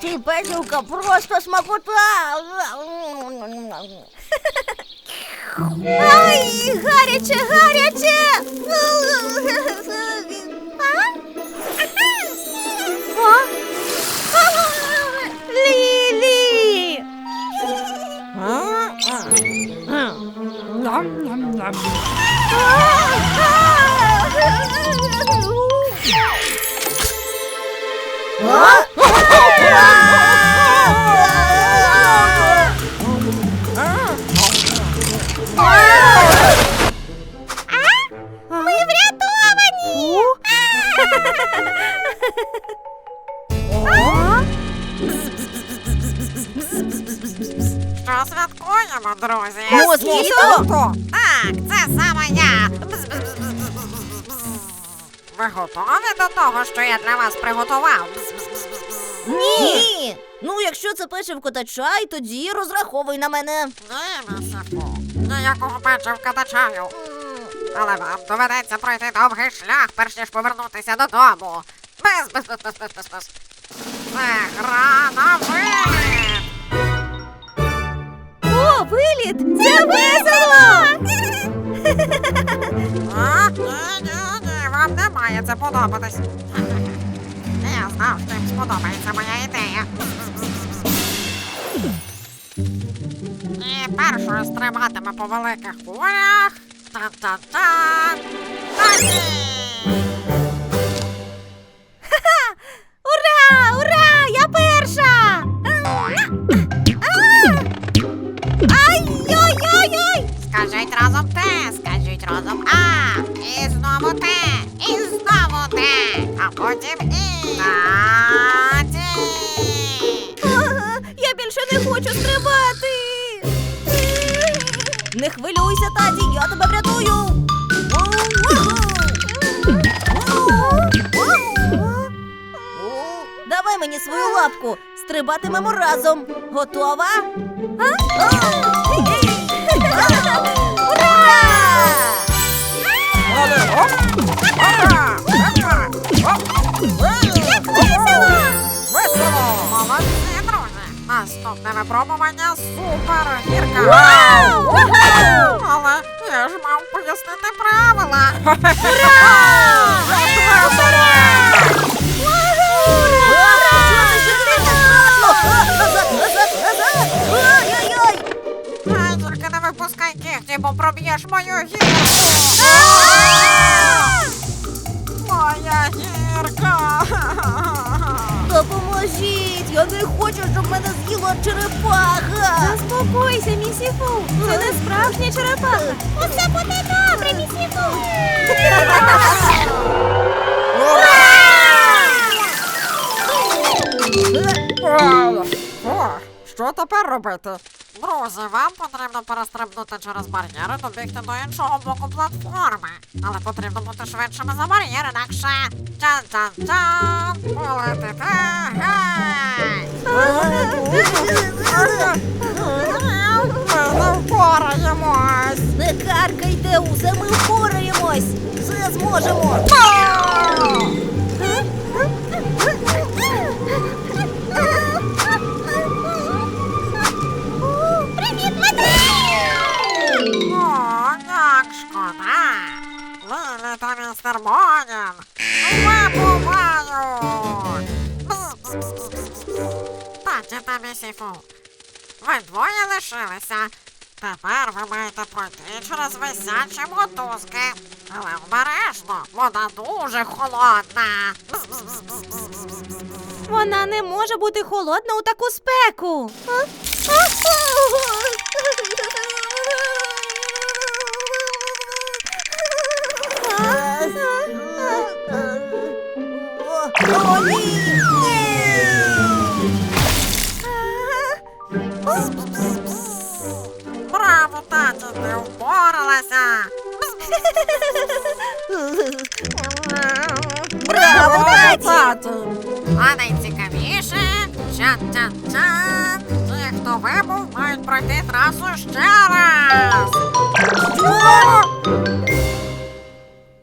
Ти пелюка просто смакота. Ай, гаряче, гаряче. А? Лілі! А? Святкуємо, друзі? Москіто? Так, це саме я. Ви готові до того, що я для вас приготував? Ні. Ну, якщо це печивко та чай, тоді розраховуй на мене. Ні, місяку. Ніякого печивка та чаю. Але вам доведеться пройти довгий шлях, перш ніж повернутися додому. Без без без без без без без. Це гра на виліт. Виліт! Це весело! Ні, ні, ні, вам не має це подобатись. Я знав, що їм сподобається моя ідея. І першою стрибатиме по великих кулях. Та-та-та. Тані! Разом те, скажіть разом а. І знову те, і знову те. А потім і. Таті. Я більше не хочу стрибати. Не хвилюйся, таті, я тебе врятую. Давай мені свою лапку. Стрибатимемо разом. Готова? А? Наступне випробування супер гірка! Але я ж мав пояснити правила! Ай, тільки не випускай кігті, бо проб'єш мою гірку! Моя гірка! Допоможіть! Я не хочу, щоб мене з'їла черепаха! Заспокойся, місіфу! Це не справжня черепаха! Усе буде добре, місіфу! О, що тепер робити? Друзі, вам потрібно перестрибнути через бар'єр і добігти до іншого боку платформи. Але потрібно бути швидшими за бар'єр, інакше тян-тян-тян, полетите! Ми впораємось! Не каркайте, усе ми впораємось! Все зможемо! Привіт, О, як шкода! Лілі та містер Бонін вибувають! Місіфу, ви двоє лишилися. Тепер ви маєте пройти через висячі мотузки. Але обережно, вода дуже холодна. Вона не може бути холодна у таку спеку. О, ні! Таті, ти впоралася! Браво, таті! А найцікавіше чан-чан-чан! Ті, хто вибув, мають пройти трасу ще раз! Що?